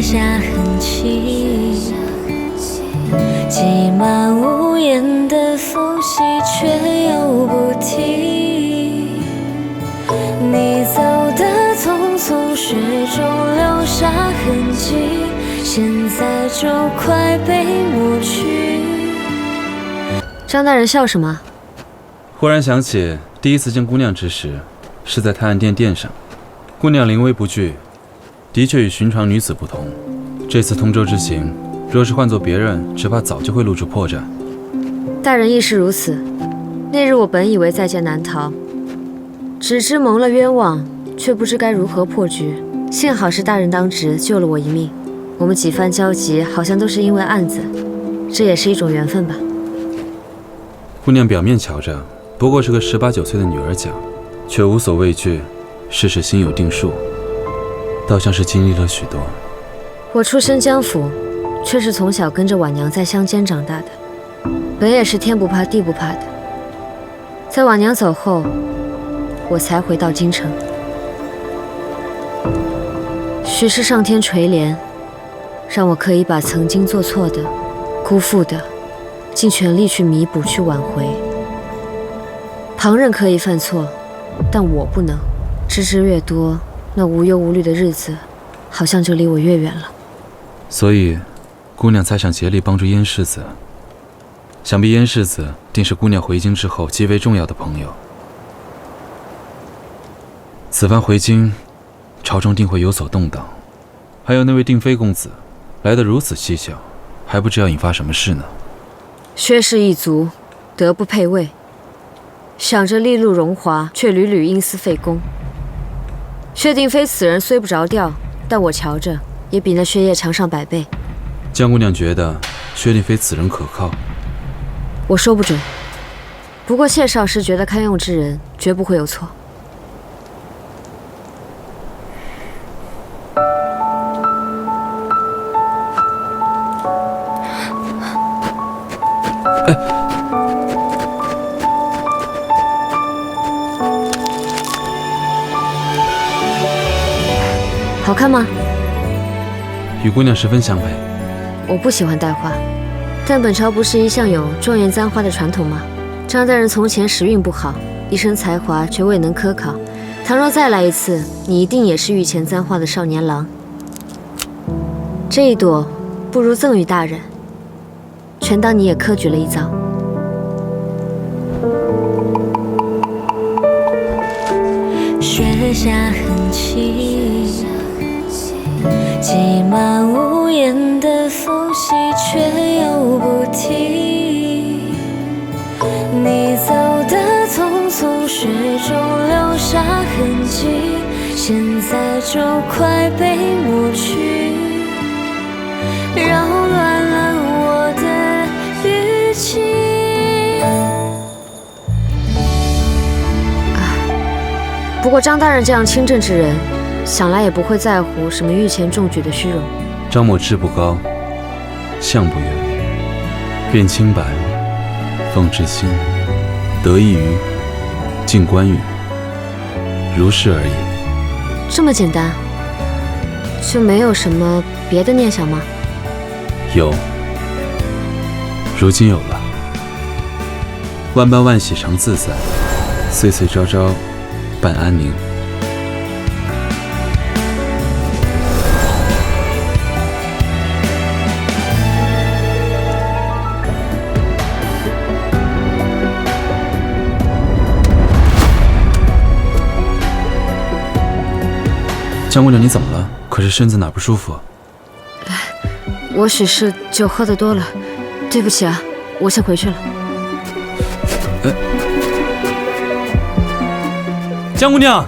雪下痕迹，挤满屋檐的缝隙，却又不停。你走的匆匆，雪中留下痕迹，现在就快被抹去。张大人笑什么？忽然想起第一次见姑娘之时，是在泰安殿殿上，姑娘临危不惧，的确与寻常女子不同。这次通州之行，若是换做别人，只怕早就会露出破绽。大人亦是如此。那日我本以为在劫难逃，只知蒙了冤枉，却不知该如何破局。幸好是大人当值，救了我一命。我们几番交集，好像都是因为案子，这也是一种缘分吧。姑娘表面瞧着。不过是个十八九岁的女儿家，却无所畏惧，事事心有定数，倒像是经历了许多。我出身江府，却是从小跟着婉娘在乡间长大的，本也是天不怕地不怕的。在婉娘走后，我才回到京城。许是上天垂怜，让我可以把曾经做错的、辜负的，尽全力去弥补、去挽回。旁人可以犯错，但我不能。知之越多，那无忧无虑的日子，好像就离我越远了。所以，姑娘才想竭力帮助燕世子。想必燕世子定是姑娘回京之后极为重要的朋友。此番回京，朝中定会有所动荡。还有那位定妃公子，来得如此蹊跷，还不知要引发什么事呢。薛氏一族，德不配位。想着利禄荣华，却屡屡因私废公。薛定非此人虽不着调，但我瞧着也比那薛叶强上百倍。江姑娘觉得薛定飞此人可靠？我说不准。不过谢少师觉得堪用之人，绝不会有错。好看吗？与姑娘十分相配。我不喜欢戴花，但本朝不是一向有状元簪花的传统吗？张大人从前时运不好，一身才华却未能科考。倘若再来一次，你一定也是御前簪花的少年郎。这一朵，不如赠与大人，全当你也科举了一遭。雪下痕迹。雪中留下痕迹，现在就快被抹去，扰乱了我的语气。不过张大人这样清正之人。想来也不会在乎什么御前中举的虚荣。张某志不高，相不远，辨清白，奉至心，得益于进关羽，如是而已。这么简单，就没有什么别的念想吗？有，如今有了。万般万喜常自在，岁岁朝朝伴安宁。江姑娘，你怎么了？可是身子哪不舒服？我许是酒喝的多了，对不起啊，我先回去了。江姑娘。